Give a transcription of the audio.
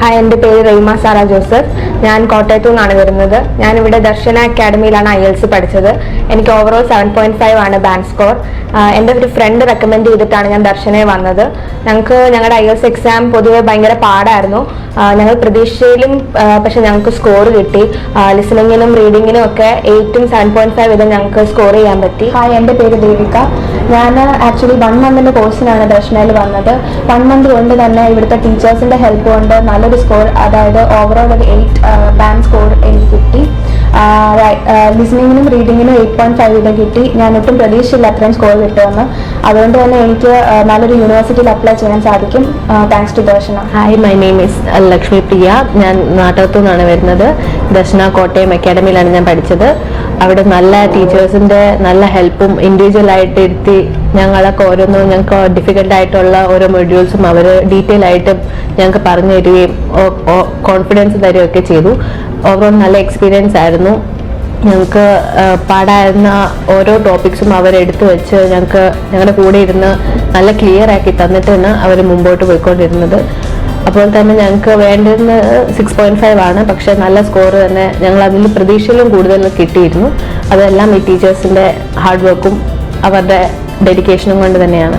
Hi എന്റെ പേര് Reema Sara Joseph. ഞാൻ കോട്ടയത്തു നിന്നാണ് വരുന്നത്. ഞാനിവിടെ ദർശന അക്കാഡമിയിലാണ് ഐ എൽസ് പഠിച്ചത്. എനിക്ക് ഓവറോൾ സെവൻ പോയിന്റ് ഫൈവ് ആണ് ബാൻഡ് സ്കോർ എന്റെ ഒരു ഫ്രണ്ട് റെക്കമെൻഡ് ചെയ്തിട്ടാണ് ഞാൻ ദർശനയിൽ വന്നത്. ഞങ്ങൾക്ക് ഞങ്ങളുടെ ഐ എസ് എക്സാം പൊതുവെ ഭയങ്കര പാടായിരുന്നു. ആ, ഞങ്ങൾ പ്രതീക്ഷയിലും പക്ഷെ ഞങ്ങൾക്ക് സ്കോർ കിട്ടി. ലിസണിങ്ങിനും റീഡിങ്ങിനും ഒക്കെ എയ്റ്റും സെവൻ പോയിന്റ് ഫൈവ് വീതം ഞങ്ങൾക്ക് സ്കോർ ചെയ്യാൻ പറ്റി. ഹായ് എന്റെ പേര് ദേവിക. ഞാൻ ആക്ച്വലി വൺ മന്തിന്റെ കോഴ്സിനാണ് ദർശനയിൽ വന്നത്. വൺ മന്ത് കൊണ്ട് തന്നെ ഇവിടുത്തെ ടീച്ചേഴ്സിന്റെ ഹെൽപ്പ് കൊണ്ട് നല്ലൊരു സ്കോർ അതായത് ഓവറോൾ ഒരു എയ്റ്റ് ലിസണിങ്ങിനും റീഡിങ്ങിനും എയ്റ്റ് പോയിന്റ് ഫൈവ് വീതം കിട്ടി. ഞാൻ ഒട്ടും പ്രതീക്ഷയില്ല അത്രയും സ്കോർ കിട്ടുമെന്ന്. അതുകൊണ്ട് തന്നെ എനിക്ക് നല്ലൊരു യൂണിവേഴ്സിറ്റിയിൽ അപ്ലൈ ചെയ്യാൻ സാധിക്കും. Thanks to Darshana. Hi my name is Lakshmi Priya ഞാൻ നാട്ടകത്തു നിന്നാണ് വരുന്നത്. ദർശന കോട്ടയം അക്കാഡമിയിലാണ് ഞാൻ പഠിച്ചത്. അവിടെ നല്ല ടീച്ചേഴ്സിന്റെ നല്ല ഹെൽപ്പും ഇൻഡിവിജ്വൽ ആയിട്ട് ഇരുത്തി ഞങ്ങളൊക്കെ ഓരോന്നും ഞങ്ങൾക്ക് ഡിഫിക്കൽട്ട് ആയിട്ടുള്ള ഓരോ മൊഡ്യൂൾസും അവർ ഡീറ്റെയിൽ ആയിട്ട് ഞങ്ങൾക്ക് പറഞ്ഞു തരികയും കോൺഫിഡൻസ് തരികയൊക്കെ ചെയ്തു. ഓവറോൾ നല്ല എക്സ്പീരിയൻസ് ആയിരുന്നു. ഞങ്ങൾക്ക് പാടായിരുന്ന ഓരോ ടോപ്പിക്സും അവരെടുത്തു വെച്ച് ഞങ്ങൾക്ക് ഞങ്ങളുടെ കൂടെ ഇരുന്ന് നല്ല ക്ലിയർ ആക്കി തന്നിട്ടാണ് അവർ മുമ്പോട്ട് പോയിക്കൊണ്ടിരുന്നത്. അപ്പോൾ തന്നെ ഞങ്ങൾക്ക് വേണ്ടുന്ന സിക്സ് പോയിന്റ് ഫൈവ് ആണ്. പക്ഷേ നല്ല സ്കോർ തന്നെ ഞങ്ങൾ അതിൽ പ്രതീക്ഷയിലും കൂടുതൽ കിട്ടിയിരുന്നു. അതെല്ലാം ഈ ടീച്ചേഴ്സിന്റെ ഹാർഡ് വർക്കും അവരുടെ ഡെഡിക്കേഷനും കൊണ്ട് തന്നെയാണ്.